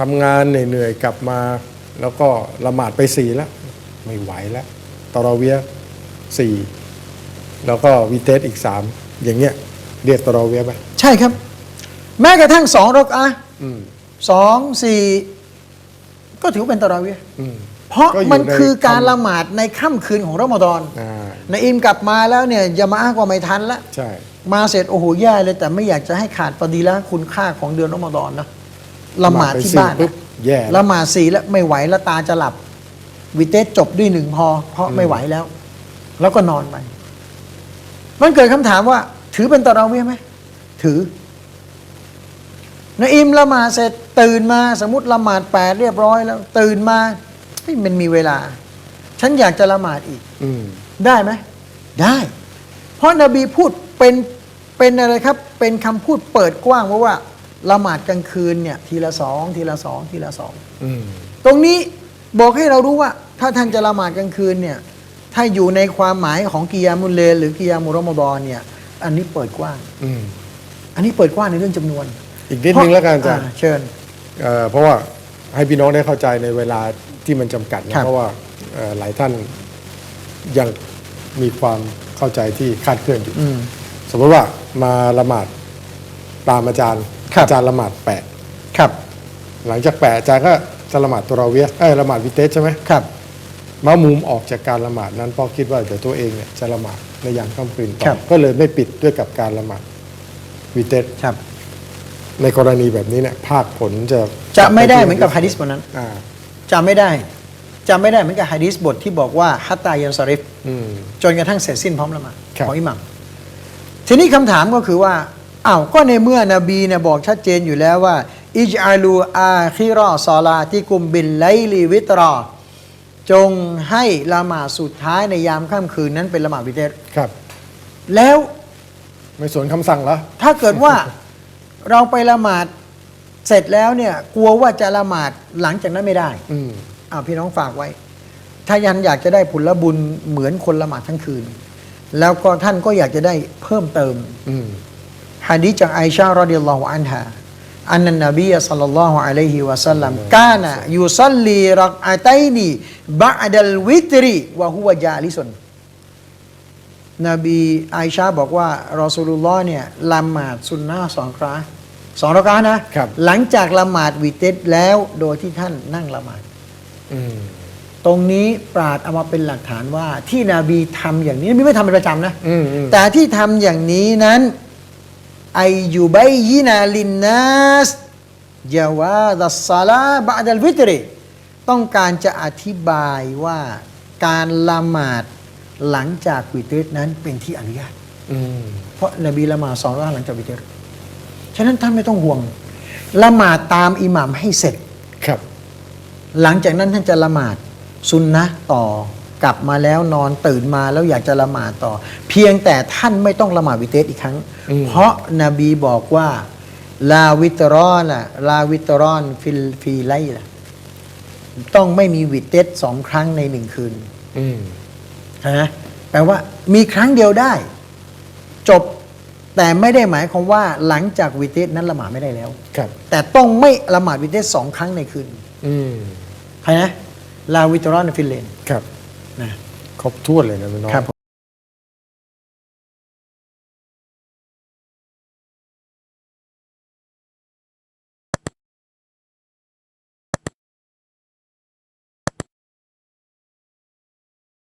ทำงานเหนื่อยๆกลับมา แล้วก็ละหมาดไปสี่แล้ว ไม่ไหวแล้วตอรอเวียสี่แล้วก็วิเตสอีกสามอย่างเงี้ยเรียกตอรอเวียไหมใช่ครับ แม้กระทั่งสองรกอะห์อืมสองสี่ก็ถือว่าเป็นตะเราะเวียห์อืมเพราะก็อยู่มันในคือการคำละหมาดในค่ำคืนของรอมฎอนอ่านายอิมกลับมาแล้วเนี่ยยามาอะห์ก็ไม่ทันละใช่มาเสร็จโอ้โหแย่เลยแต่ไม่อยากจะให้ขาดปดีละคุณค่าของเดือนรอมฎอนนะ ละหมาดที่บ้านปุ๊บนะแย่ละหมาดสี่แล้วไม่ไหวแล้วตาจะหลับ วิเตสจบด้วยหนึ่งพอ เพราะไม่ไหวแล้ว แล้วก็นอนไปมันเกิดคำถามว่า ถือเป็นตะเราะเวียห์ไหมถือนายอิมละหมาดเสร็จตื่นมาสมมติละหมาดแปดเรียบร้อยแล้ว ตื่นมาเฮ้ยมันมีเวลา ฉันอยากจะละหมาดอีกอืมได้ไหมได้ เพราะนบีพูดเป็นเป็นอะไรครับ เป็นคำพูดเปิดกว้างว่าว่า ละหมาดกลางคืนเนี่ยทีละสองทีละสองทีละสองอืมตรงนี้บอกให้เรารู้ว่า ถ้าท่านจะละหมาดกลางคืนเนี่ยถ้าอยู่ในความหมายของกิยามุลเลลหรือกิยามุรอมฎอนเนี่ย อันนี้เปิดกว้าง อืมอันนี้เปิดกว้างในเรื่องจำนวนอีกนิดนึงแล้วกันอาจารย์ เชิญ เอ่อเพราะว่าให้พี่น้องได้เข้าใจในเวลาที่มันจำกัดนะครับเพราะว่าเอ่อหลายท่านยังมีความเข้าใจที่คลาดเคลื่อนอยู่ อืม สมมติว่ามาละหมาดตามอาจารย์ ครับ อาจารย์ละหมาดแปะ ครับ หลังจากแปะอาจารย์ก็จะละหมาดตัวเราเวียเอ้ยละหมาดวิเตสใช่ไหมครับมามุมออกจากการละหมาดนั้นเพราะคิดว่าเดี๋ยวตัวเองเนี่ยจะละหมาดในยามค่ำคืนต่อครับ ก็เลยไม่ปิดด้วยกับการละหมาดวิเตสครับ ในกรณีแบบนี้เนี่ยภาคผลจะจะไม่ได้เหมือนกับฮะดิษบทนั้น อ่า จะไม่ได้ จะไม่ได้เหมือนกับฮะดีษบทที่บอกว่าฮัตตายันซาริฟ อืม จนกระทั่งเสร็จสิ้นพร้อมละหมาดครับ ของอิหมัมทีนี้คำถามก็คือว่า อ้าวก็ในเมื่อนบีเนี่ยบอกชัดเจนอยู่แล้วว่า อิจอาลูอาคิรอซอลาติกุมบินไลลีวิตรอ จงให้ละหมาดสุดท้ายในยามค่ำคืนนั้นเป็นละหมาดวิเตรครับ แล้วไม่สวนคำสั่งเหรอถ้าเกิดว่าเราไปละหมาดเสร็จแล้วเนี่ยกลัวว่าจะละหมาดหลังจากนั้นไม่ได้อืมอ้าวพี่น้องฝากไว้ ถ้ายันอยากจะได้ผลบุญเหมือนคนละหมาดทั้งคืน แล้วก็ท่านก็อยากจะได้เพิ่มเติม อืม ฮะดีษจากไอชารอดิยัลลอฮุอันฮาอันนันนบีสัลลัลลอฮุอะลัยฮิวะสัลลัมกานะยูซัลลีรักอะตัยนีบะดัลวิตรีวะฮุวะจาลิซุนนบีไอชาบอกว่ารอสูลุลลอฮ์เนี่ยละหมาดสุนนะห์สองครั้งสองรากานะครับ หลังจากละหมาดวิเตสแล้วโดยที่ท่านนั่งละหมาด อืมตรงนี้ปราดเอามาเป็นหลักฐานว่าที่นบีทำอย่างนี้นบีไม่ทำเป็นประจำนะ อืมอืมแต่ที่ทำอย่างนี้นั้น ไอยูไบยินาลินนัสยาวาดัสซาลาบะดัลวิตรีต้องการจะอธิบายว่าการละหมาดหลังจากวิตรนั้นเป็นที่อนุญาตอืมเพราะนบีละหมาดสองรอบหลังจากวิตรฉะนั้นท่านไม่ต้องห่วง ละหมาดตามอิหมัมให้เสร็จครับ หลังจากนั้นท่านจะละหมาดซุนนะห์ต่อ กลับมาแล้วนอนตื่นมาแล้วอยากจะละหมาดต่อ เพียงแต่ท่านไม่ต้องละหมาดวิเตสอีกครั้งอืมเพราะนบีบอกว่าลาวิตรอนอะลาวิตรอนฟิลฟีไลละต้องไม่มีวิเตสสองครั้งในหนึ่งคืนอืมนะแปลว่ามีครั้งเดียวได้ จบแต่ไม่ได้หมายความว่าหลังจากวิเตสนั้นละหมาดไม่ได้แล้ว ครับ แต่ต้องไม่ละหมาดวิเตสสองครั้งในคืนอืมใครนะลาวิตรอนฟิลเลนครับ นะครบถ้วนเลยนะพี่น้องครับ